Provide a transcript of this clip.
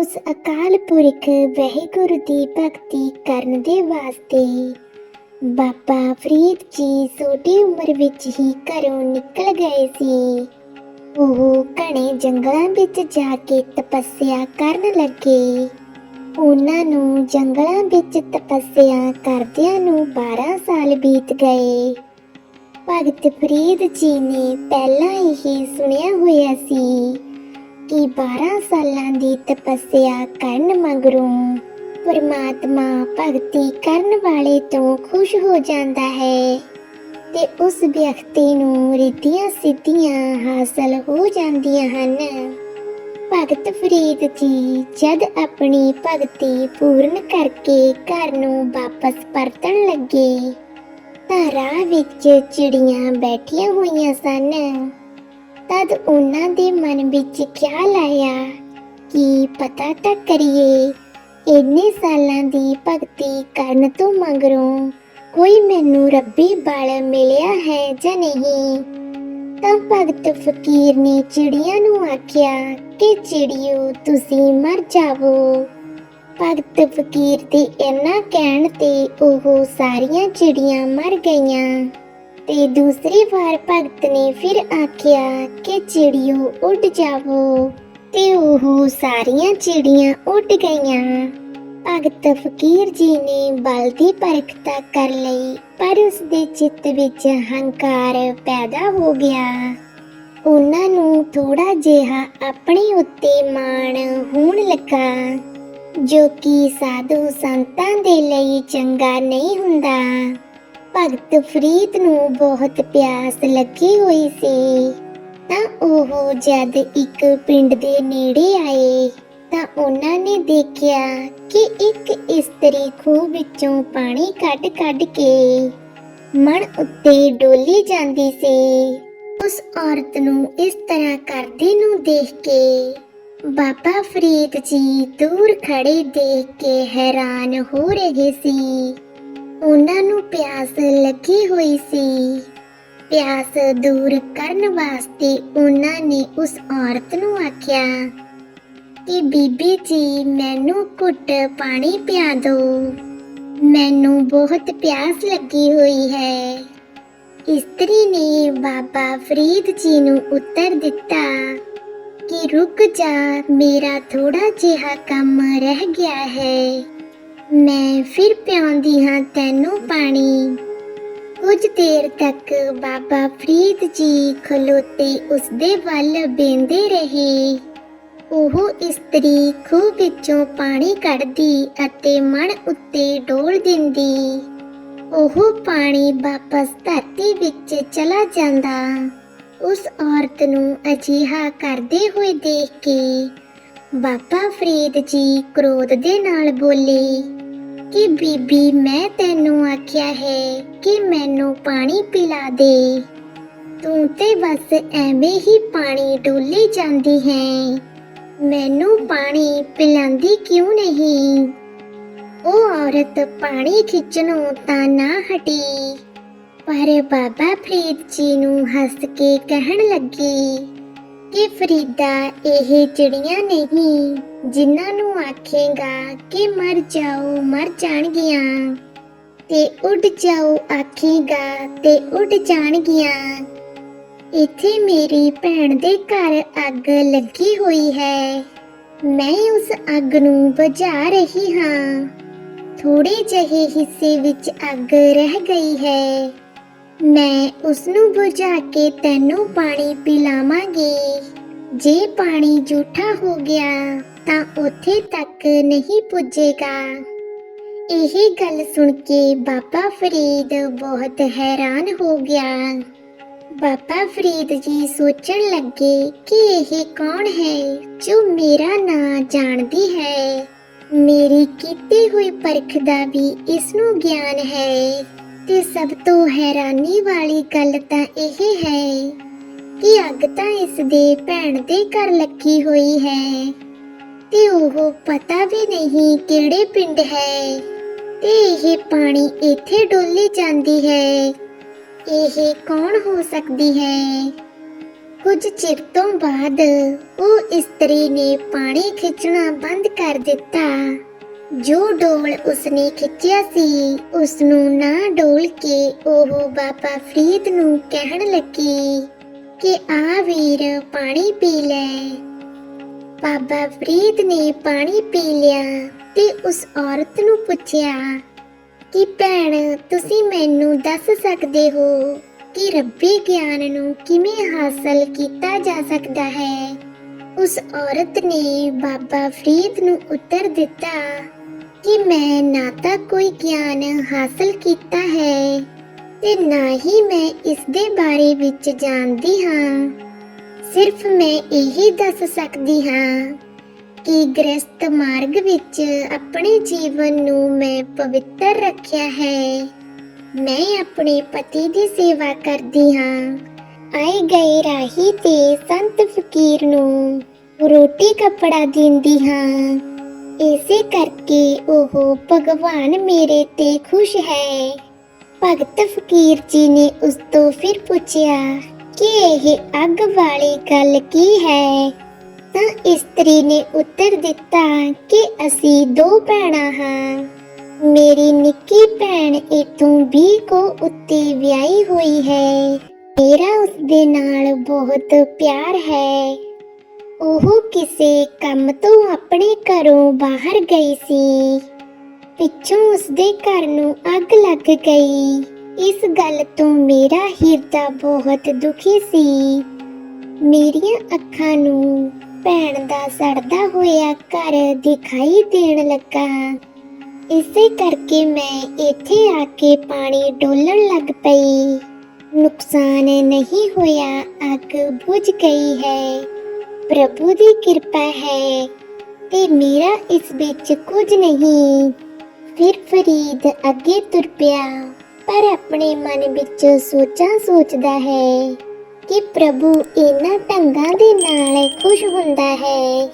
ਉਸ ਅਕਾਲ ਪੁਰਖ ਵਹਿਗੁਰੂ ਦੀ ਭਗਤੀ ਕਰਨ ਦੇ ਵਾਸਤੇ ਬਾਬਾ ਫਰੀਦ ਜੀ ਛੋਟੀ ਉਮਰ ਵਿੱਚ ਹੀ ਘਰੋਂ ਨਿਕਲ ਗਏ ਸੀ। ਉਹ ਘਣੇ ਜੰਗਲਾਂ ਵਿੱਚ ਜਾ ਕੇ ਤਪੱਸਿਆ ਕਰਨ ਲੱਗੇ। ਉਹਨਾਂ ਨੂੰ ਜੰਗਲਾਂ ਵਿੱਚ ਤਪੱਸਿਆ ਕਰਦਿਆਂ ਨੂੰ 12 ਸਾਲ ਬੀਤ ਗਏ। ਭਗਤ ਫਰੀਦ ਜੀ ਨੇ ਪਹਿਲਾਂ ਹੀ ਸੁਣਿਆ ਹੋਇਆ ਸੀ ਕਿ 12 ਸਾਲਾਂ ਦੀ ਤਪੱਸਿਆ ਕਰਨ ਮਗਰੋਂ ਪਰਮਾਤਮਾ ਭਗਤੀ ਕਰਨ ਵਾਲੇ ਤੋਂ ਖੁਸ਼ ਹੋ ਜਾਂਦਾ ਹੈ ਤੇ ਉਸ ਵਿਅਕਤੀ ਨੂੰ ਰਿੱਧੀਆਂ ਸਿੱਧੀਆਂ ਹਾਸਲ ਹੋ ਜਾਂਦੀਆਂ ਹਨ। ਭਗਤ ਫਰੀਦ ਜੀ ਜਦ ਆਪਣੀ ਭਗਤੀ ਪੂਰਨ ਕਰਕੇ ਘਰ ਨੂੰ ਵਾਪਸ ਪਰਤਣ ਲੱਗੇ ਤਾਂ ਰਾਹ ਵਿੱਚ ਚਿੜੀਆਂ ਬੈਠੀਆਂ ਹੋਈਆਂ ਸਨ। ਤਦ ਉਹਨਾਂ ਦੇ ਮਨ ਵਿੱਚ ਖਿਆਲ ਆਇਆ ਕਿ ਪਤਾ ਤਾਂ ਕਰੀਏ, ਇੰਨੇ ਸਾਲਾਂ ਦੀ ਭਗਤੀ ਕਰਨ ਤੋਂ ਮਗਰੋਂ ਕੋਈ ਮੈਨੂੰ ਰੱਬੀ ਬਲ ਮਿਲਿਆ ਹੈ ਜਾਂ ਨਹੀਂ? ਤਾਂ ਭਗਤ ਫਕੀਰ ਨੇ ਚਿੜੀਆਂ ਨੂੰ ਆਖਿਆ, ਕਿ ਚਿੜੀਓ, ਤੁਸੀਂ ਮਰ ਜਾਵੋ। ਭਗਤ ਫਕੀਰ ਦੇ ਇੰਨਾ ਕਹਿਣ ਤੇ ਉਹ ਸਾਰੀਆਂ ਚਿੜੀਆਂ ਮਰ ਗਈਆਂ। ਤੇ ਦੂਸਰੀ ਵਾਰ ਭਗਤ ਨੇ ਫਿਰ ਆਖਿਆ ਕਿ ਚਿੜੀਓ ਉੱਡ ਜਾਵੋ। ਤੇ ਉਹ ਸਾਰੀਆਂ ਚਿੜੀਆਂ ਉੱਡ ਗਈਆਂ। ਭਗਤ ਫਕੀਰ ਜੀ ਨੇ ਬਲ ਦੀ ਪਰਖ ਕਰ ਲਈ, ਪਰ ਉਸ ਦੇ ਚਿੱਤ ਵਿੱਚ ਹੰਕਾਰ ਪੈਦਾ ਹੋ ਗਿਆ। ਉਹਨਾਂ ਨੂੰ ਥੋੜਾ ਜਿਹਾ ਆਪਣੇ ਉੱਤੇ ਮਾਣ ਹੋਣ ਲੱਗਾ, ਜੋ ਕਿ ਸਾਧੂ ਸੰਤਾਂ ਦੇ ਲਈ ਚੰਗਾ ਨਹੀਂ ਹੁੰਦਾ। ਭਗਤ ਫਰੀਦ ਨੂੰ ਬਹੁਤ ਪਿਆਸ ਲੱਗੀ ਹੋਈ ਸੀ। ਤਾਂ ਉਹ ਜਦ ਇੱਕ ਪਿੰਡ ਦੇ ਨੇੜੇ ਆਏ, ਤਾਂ ਉਹਨਾਂ ਨੇ ਦੇਖਿਆ ਕਿ ਇੱਕ ਇਸਤਰੀ ਖੂਹ ਵਿੱਚੋਂ ਪਾਣੀ ਕੱਢ-ਕੱਢ ਕੇ ਮਣ ਉੱਤੇ ਡੋਲੀ ਜਾਂਦੀ ਸੀ। ਉਸ ਔਰਤ ਨੂੰ ਇਸ ਤਰ੍ਹਾਂ ਕਰਦੇ ਨੂੰ ਦੇਖ ਕੇ ਬਾਬਾ ਫਰੀਦ ਜੀ ਦੂਰ ਖੜੇ ਦੇਖ ਕੇ ਹੈਰਾਨ ਹੋ ਰਹੇ ਸੀ। ਉਹਨਾਂ ਨੂੰ ਪਿਆਸ ਲੱਗੀ ਹੋਈ ਸੀ। ਪਿਆਸ ਦੂਰ ਕਰਨ ਵਾਸਤੇ ਉਹਨਾਂ ਨੇ ਉਸ ਔਰਤ ਨੂੰ ਆਖਿਆ, ਕਿ ਬੀਬੀ ਜੀ, ਮੈਨੂੰ ਘੁੱਟ ਪਾਣੀ ਪਿਆ ਦਿਓ। ਮੈਨੂੰ ਬਹੁਤ ਪਿਆਸ ਲੱਗੀ ਹੋਈ ਹੈ। ਇਸਤਰੀ ਨੇ ਬਾਬਾ ਫਰੀਦ ਜੀ ਨੂੰ ਉੱਤਰ ਦਿੱਤਾ ਕਿ ਰੁਕ ਜਾ, ਮੇਰਾ ਥੋੜਾ ਜਿਹਾ ਕੰਮ ਰਹਿ ਗਿਆ ਹੈ। ਮੈਂ ਫਿਰ ਪਿਆਉਂਦੀ ਹਾਂ ਤੈਨੂੰ ਪਾਣੀ। ਕੁਝ ਦੇਰ ਤੱਕ ਬਾਬਾ ਫਰੀਦ ਜੀ ਖਲੋਤੇ ਉਸਦੇ ਵੱਲ ਬੇਂਦੇ ਰਹੇ। ਉਹ ਇਸਤਰੀ ਖੂਹ ਵਿੱਚੋਂ ਪਾਣੀ ਕੱਢਦੀ ਅਤੇ ਮਣ ਉੱਤੇ ਡੋਲ ਦਿੰਦੀ। ਉਹ ਪਾਣੀ ਵਾਪਸ ਧਰਤੀ ਵਿੱਚ ਚਲਾ ਜਾਂਦਾ। ਉਸ ਔਰਤ ਨੂੰ ਅਜਿਹਾ ਕਰਦੇ ਹੋਏ ਦੇਖ ਕੇ ਬਾਬਾ ਫਰੀਦ ਜੀ ਕ੍ਰੋਧ ਦੇ ਨਾਲ ਬੋਲੇ ਕਿ ਬੀਬੀ, ਮੈਂ ਤੈਨੂੰ ਆਖਿਆ ਹੈ ਕਿ ਮੈਨੂੰ ਪਾਣੀ ਪਿਲਾ ਦੇ। ਤੂੰ ਤੇ ਬਸ ਐਵੇਂ ਹੀ ਪਾਣੀ ਡੋਲੀ ਜਾਂਦੀ ਹੈ। ਮੈਨੂੰ ਪਾਣੀ ਪਿਲਾਉਂਦੀ ਕਿਉਂ ਨਹੀਂ? ਉਹ ਔਰਤ ਪਾਣੀ ਖਿੱਚਣੋਂ ਤਾਂ ਨਾ ਹਟੀ। ਪਰ ਬਾਬਾ ਫਰੀਦ ਜੀ ਨੂੰ ਹੱਸ ਕੇ ਕਹਿਣ ਲੱਗੀ ਕਿ ਫਰੀਦਾ ਇਹ ਚਿੜੀਆਂ ਨਹੀਂ, ਜਿਨ੍ਹਾਂ ਨੂੰ ਆਖੇਗਾ ਕਿ ਮਰ ਜਾਓ, ਮਰ ਜਾਣਗੀਆਂ। ਤੇ ਉੱਡ ਜਾਓ ਆਖੇਗਾ ਤੇ ਉੱਡ ਜਾਣਗੀਆਂ। ਇੱਥੇ ਮੇਰੀ ਭੈਣ ਦੇ ਘਰ ਅੱਗ ਲੱਗੀ ਹੋਈ ਹੈ। ਮੈਂ ਉਸ ਅੱਗ ਨੂੰ ਬੁਝਾ ਰਹੀ ਹਾਂ। ਥੋੜੇ ਜਿਹੇ ਹਿੱਸੇ ਵਿੱਚ ਅੱਗ ਰਹਿ ਗਈ ਹੈ। ਮੈਂ ਉਸ ਨੂੰ ਬੁਝਾ ਕੇ ਤੈਨੂੰ ਪਾਣੀ ਪਿਲਾਵਾਂਗੀ। ਜੇ ਪਾਣੀ ਝੂਠਾ ਹੋ ਗਿਆ, ਤਾਂ ਉੱਥੇ ਤੱਕ ਨਹੀਂ ਪੁੱਜੇਗਾ। ਇਹ ਗੱਲ ਸੁਣ ਕੇ ਬਾਬਾ ਫਰੀਦ ਬਹੁਤ ਹੈਰਾਨ ਹੋ ਗਿਆ। ਬਾਬਾ ਫਰੀਦ ਜੀ ਸੋਚਣ ਲੱਗੇ ਕਿ ਇਹ ਕੌਣ ਹੈ ਜੋ ਮੇਰਾ ਨਾਂ ਜਾਣਦੀ ਹੈ। ਮੇਰੀ ਕੀਤੀ ਹੋਈ ਪਰਖ ਦਾ ਵੀ ਇਸ ਨੂੰ ਗਿਆਨ ਹੈ। ਤੇ ਸਭ ਤੋਂ ਹੈਰਾਨੀ ਵਾਲੀ ਗੱਲ ਤਾਂ ਇਹ ਹੈ ਕਿ ਅੱਗ ਤਾਂ ਇਸ ਦੇ ਭੈਣ ਦੇ ਘਰ ਲੱਗੀ ਹੋਈ ਹੈ। ਤੇ ਉਹ ਪਤਾ ਵੀ ਨਹੀਂ ਕਿਹੜੇ ਪਿੰਡ ਹੈ। ਤੇ ਇਹ ਪਾਣੀ ਇੱਥੇ ਡੋਲੀ ਜਾਂਦੀ ਹੈ। ਇਹ ਕੌਣ ਹੋ ਸਕਦੀ ਹੈ? ਕੁਝ ਚਿਰ ਤੋਂ ਬਾਅਦ ਉਹ ਇਸਤਰੀ ਨੇ ਪਾਣੀ ਖਿੱਚਣਾ ਬੰਦ ਕਰ ਦਿੱਤਾ। ਜੋ ਡੋਲ ਉਸਨੇ ਖਿੱਚਿਆ ਸੀ ਉਸ ਨੂੰ ਨਾ ਡੋਲ ਕੇ ਉਹ ਬਾਬਾ ਫਰੀਦ ਨੂੰ ਕਹਿਣ ਲੱਗੀ ਕਿ ਆ ਵੀਰ, ਪਾਣੀ ਪੀ ਲੈ। ਬਾਬਾ ਫਰੀਦ ਨੇ ਪਾਣੀ ਪੀ ਲਿਆ ਤੇ ਉਸ ਔਰਤ ਨੂੰ ਪੁੱਛਿਆ ਕਿ ਭੈਣ, ਤੁਸੀਂ ਮੈਨੂੰ ਦੱਸ ਸਕਦੇ ਹੋ ਕਿ ਰੱਬੀ ਗਿਆਨ ਨੂੰ ਕਿਵੇਂ ਹਾਸਲ ਕੀਤਾ ਜਾ ਸਕਦਾ ਹੈ? ਉਸ ਔਰਤ ਨੇ ਬਾਬਾ ਫਰੀਦ ਨੂੰ ਉੱਤਰ ਦਿੱਤਾ ਕਿ ਮੈਂ ਨਾ ਤਾਂ ਕੋਈ ਗਿਆਨ ਹਾਸਲ ਕੀਤਾ ਹੈ ਤੇ ਨਾ ਹੀ ਮੈਂ ਇਸ ਦੇ ਬਾਰੇ ਵਿੱਚ ਜਾਣਦੀ ਹਾਂ। ਸਿਰਫ ਮੈਂ ਇਹੀ ਦੱਸ ਸਕਦੀ ਹਾਂ ਕਿ ਗ੍ਰਸਤ ਮਾਰਗ ਵਿੱਚ ਆਪਣੇ ਜੀਵਨ ਨੂੰ ਮੈਂ ਪਵਿੱਤਰ ਰੱਖਿਆ ਹੈ। ਮੈਂ ਆਪਣੇ ਪਤੀ ਦੀ ਸੇਵਾ ਕਰਦੀ ਹਾਂ। ਆਏ ਗਏ ਰਾਹੀ ਤੇ ਸੰਤ ਫਕੀਰ ਨੂੰ ਰੋਟੀ ਕੱਪੜਾ ਦਿੰਦੀ ਹਾਂ। ਇਸੇ ਕਰਕੇ ਉਹ ਭਗਵਾਨ ਮੇਰੇ ਤੇ ਖੁਸ਼ ਹੈ। ਭਗਤ ਫਕੀਰ ਜੀ ਨੇ ਉਸ ਤੋਂ ਫਿਰ ਪੁੱਛਿਆ ਕਿ ਇਹ ਅੱਗ ਵਾਲੀ ਗੱਲ ਕੀ ਹੈ? ਤਾਂ ਇਸਤਰੀ ਨੇ ਉੱਤਰ ਦਿੱਤਾ ਕਿ ਅਸੀਂ ਦੋ ਭੈਣਾਂ ਹਾਂ। ਮੇਰੀ ਨਿੱਕੀ ਭੈਣ ਇਥੋਂ 20 ਕੋ ਉੱਤੇ ਵਿਆਹੀ ਹੋਈ ਹੈ। ਮੇਰਾ ਉਸ ਦੇ ਨਾਲ ਬਹੁਤ ਪਿਆਰ ਹੈ। ਉਹ ਕਿਸੇ ਕੰਮ ਤੋਂ ਆਪਣੇ ਘਰੋਂ ਬਾਹਰ ਗਈ ਸੀ। ਪਿੱਛੋਂ ਉਸਦੇ ਘਰ ਨੂੰ ਅੱਗ ਲੱਗ ਗਈ। ਇਸ ਗੱਲ ਤੋਂ ਮੇਰਾ ਹਿਰਦਾ ਬਹੁਤ ਦੁਖੀ ਸੀ। ਮੇਰੀਆਂ ਅੱਖਾਂ ਨੂੰ ਭੈਣ ਦਾ ਸੜਦਾ ਹੋਇਆ ਘਰ ਦਿਖਾਈ ਦੇਣ ਲੱਗਾ। ਇਸੇ ਕਰਕੇ ਮੈਂ ਇੱਥੇ ਆ ਕੇ ਪਾਣੀ ਡੋਲਣ ਲੱਗ ਪਈ। ਨੁਕਸਾਨ ਨਹੀਂ ਹੋਇਆ, ਅੱਗ ਬੁਝ ਗਈ ਹੈ। ਪ੍ਰਭੂ ਦੀ ਕਿਰਪਾ ਹੈ ਤੇ ਮੇਰਾ ਇਸ ਵਿੱਚ ਕੁਝ ਨਹੀਂ। ਫਿਰ ਫਰੀਦ ਅੱਗੇ ਤੁਰ ਪਿਆ, ਪਰ ਆਪਣੇ ਮਨ ਵਿੱਚ ਸੋਚਾਂ ਸੋਚਦਾ ਹੈ ਕਿ ਪ੍ਰਭੂ ਇਹਨਾਂ ਢੰਗਾਂ ਦੇ ਨਾਲ ਖੁਸ਼ ਹੁੰਦਾ ਹੈ।